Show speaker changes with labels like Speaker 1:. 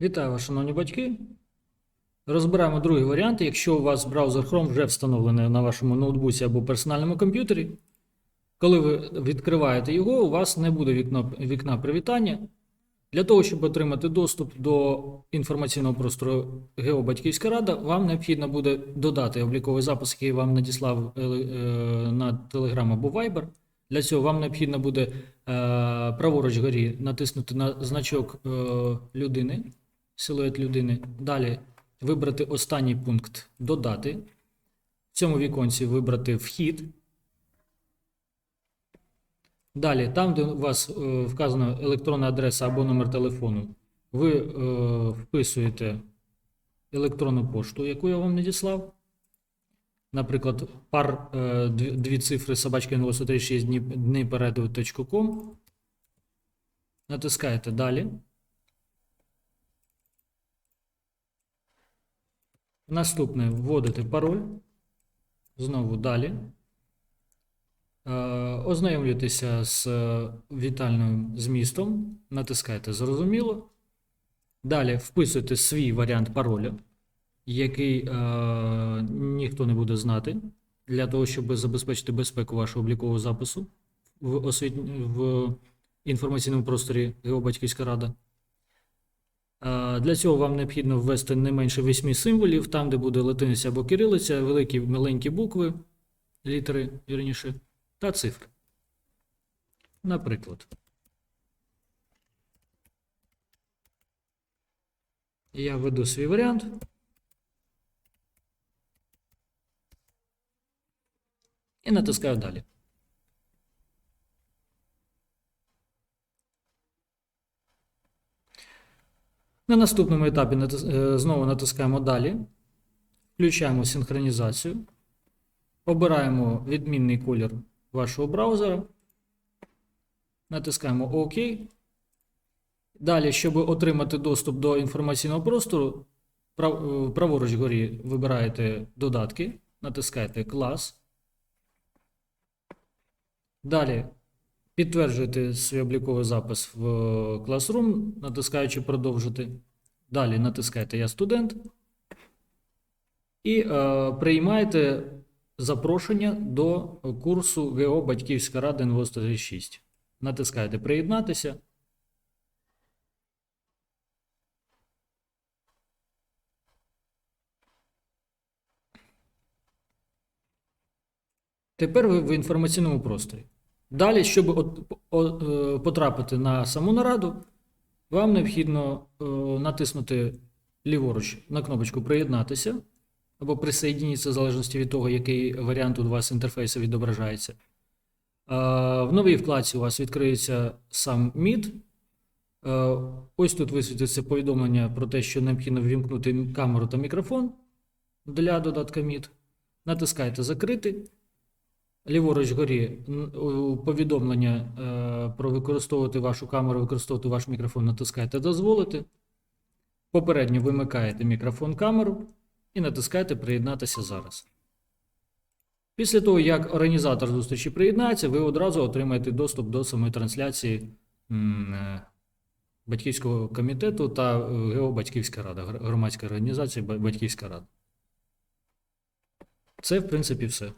Speaker 1: Вітаю вас, шановні батьки. Розбираємо другий варіант. Якщо у вас браузер Chrome вже встановлений на вашому ноутбуці або персональному комп'ютері, коли ви відкриваєте його, у вас не буде вікно, вікна привітання. Для того, щоб отримати доступ до інформаційного простору ГЕО Батьківська Рада, вам необхідно буде додати обліковий запис, який вам надіслав е, е, на Telegram або Viber. Для цього вам необхідно буде е, праворуч горі натиснути на значок людини, силует людини. Далі вибрати останній пункт Додати. В цьому віконці вибрати Вхід. Далі, там, де у вас е, вказана електронна адреса або номер телефону, ви е, вписуєте електронну пошту, яку я вам надіслав. Наприклад, пар е, дві, дві цифри собачка 96 дні, дні переду.com. Натискаєте далі. Наступне вводите пароль. Знову далі. Е, Ознайомлюєтеся з е, вітальним змістом, натискаєте Зрозуміло. Далі вписуєте свій варіант пароля, який е, ніхто не буде знати, для того, щоб забезпечити безпеку вашого облікового запису в, освіт... в інформаційному просторі Геобатьківська Рада. Для цього вам необхідно ввести не менше 8 символів, там, де буде латиниця або кирилиця, великі маленькі букви, літери, вірніше, та цифри. Наприклад. Я введу свій варіант. І натискаю далі. На наступному етапі е, знову натискаємо далі. Включаємо синхронізацію. Обираємо відмінний колір вашого браузера. Натискаємо ОК. Далі, щоб отримати доступ до інформаційного простору, е, праворуч горі вибираєте додатки, натискаєте клас. Далі підтверджуєте свій обліковий запис в Classroom, натискаючи продовжити. Далі натискаєте Я студент. І е, приймаєте запрошення до курсу ГО Батьківська Рада НВО 6. Натискаєте Приєднатися. Тепер ви в інформаційному просторі. Далі, щоб от, о- е, потрапити на саму нараду, вам необхідно е, натиснути ліворуч на кнопочку Приєднатися або присоединитися, в залежності від того, який варіант у вас інтерфейсу відображається. Е, В новій вкладці у вас відкриється сам Meet. Е, Ось тут висвітиться повідомлення про те, що необхідно ввімкнути камеру та мікрофон для додатка Meet. Натискаєте Закрити. Ліворуч горі повідомлення е, про використовувати вашу камеру, використовувати ваш мікрофон, натискаєте Дозволити. Попередньо вимикаєте мікрофон камеру і натискаєте Приєднатися зараз. Після того, як організатор зустрічі приєднається, ви одразу отримаєте доступ до самої трансляції е, батьківського комітету та е, ГО Батьківська Рада, громадська організація Батьківська Рада. Це, в принципі, все.